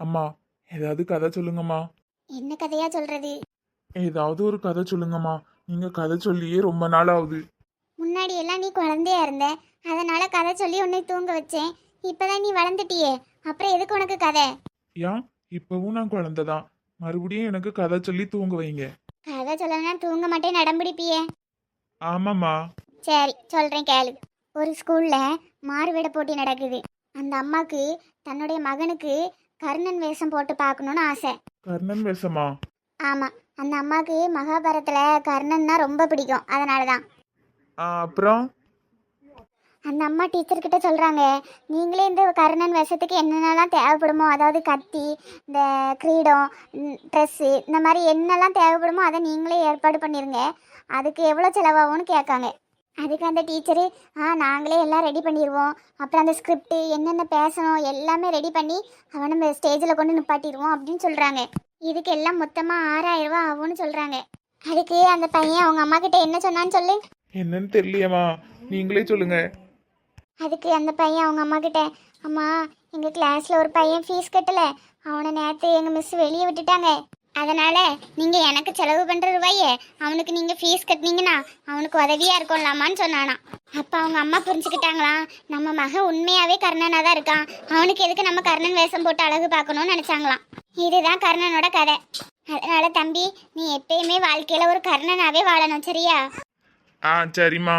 அம்மா ஏதாவது கதை சொல்லுங்கம்மா. என்ன கதையா சொல்றது? ஏதாவது ஒரு கதை சொல்லுங்கம்மா. நீங்க கதை சொல்லியே ரொம்ப நாள் ஆகுது முன்னாடி எல்லாம் நீ குழந்தையா இருந்த. அதனால கதை சொல்லி உன்னை தூங்க வச்சேன். இப்பதான் நீ வளர்ந்துட்டியே. அப்புறம் எதுக்கு உனக்கு கதை? ஏன் இப்பவும் நான் குழந்தைதான் மறுபடியும் எனக்கு கதை சொல்லி தூங்க வைங்க. கதை சொல்லனா தூங்க மாட்டேன் நடம்பிடிப்பியே. ஆமாம்மா. சரி சொல்றேன் கேளு. ஒரு ஸ்கூல்ல மாறுவேட போட்டி நடக்குது. அந்த அம்மாக்கு தன்னுடைய மகனுக்கு கர்ணன் வேஷம் போட்டு பார்க்கணும்னு ஆசை. கர்ணன் வேஷமா? ஆமா. அந்த அம்மாக்கு மகாபாரதத்துல கர்ணன்னா ரொம்ப பிடிக்கும். அதனால தான் அப்புறம்? அந்த அம்மா டீச்சர் கிட்ட சொல்றாங்க நீங்களே இந்த கர்ணன் வேஷத்துக்கு என்னென்னலாம் தேவைப்படுமோ அதாவது கத்தி இந்த கிரீடம் ட்ரெஸ்ஸு இந்த மாதிரி என்னெல்லாம் தேவைப்படுமோ அதை நீங்களே ஏற்பாடு பண்ணிருங்க. அதுக்கு எவ்வளோ செலவாகும்னு கேட்காங்க. அதுக்கு அந்த டீச்சரு ஆ நாங்களே எல்லாம் ரெடி பண்ணிடுவோம் அப்புறம் அந்த ஸ்கிரிப்ட் என்னென்ன பேசணும் எல்லாமே ரெடி பண்ணி அவனை நம்ம ஸ்டேஜில் கொண்டு நிப்பாட்டிடுவோம் அப்படின்னு சொல்கிறாங்க இதுக்கு எல்லாம் மொத்தமாக ஆறாயிரம் ரூபா ஆகும்னு சொல்கிறாங்க அதுக்கு அந்த பையன் அவங்க அம்மா கிட்ட என்ன சொன்னான்னு சொல்லு. என்னன்னு தெரியலையம்மா. நீங்களே சொல்லுங்க. அதுக்கு அந்த பையன் அவங்க அம்மா கிட்ட அம்மா எங்கள் கிளாஸில் ஒரு பையன் ஃபீஸ் கட்டல. அவனை நேற்று எங்கள் மிஸ் வெளியே விட்டுட்டாங்க. அதனால நீங்கள் எனக்கு செலவு பண்ணுற ரூபாயே அவனுக்கு நீங்கள் ஃபீஸ் கட்டினீங்கன்னா அவனுக்கு உதவியாக இருக்கும்லாமான்னு சொன்னானா. அப்போ அவங்க அம்மா புரிஞ்சுக்கிட்டாங்களாம் நம்ம மகன் உண்மையாகவே கர்ணனாக தான் இருக்கான். அவனுக்கு எதுக்கு நம்ம கர்ணன் வேஷம் போட்டு அழகு பார்க்கணும்னு நினச்சாங்களாம். இதுதான் கர்ணனோட கதை. அதனால தம்பி நீ எப்பயுமே வாழ்க்கையில் ஒரு கர்ணனாகவே வாழணும் சரியா? ஆ சரிம்மா.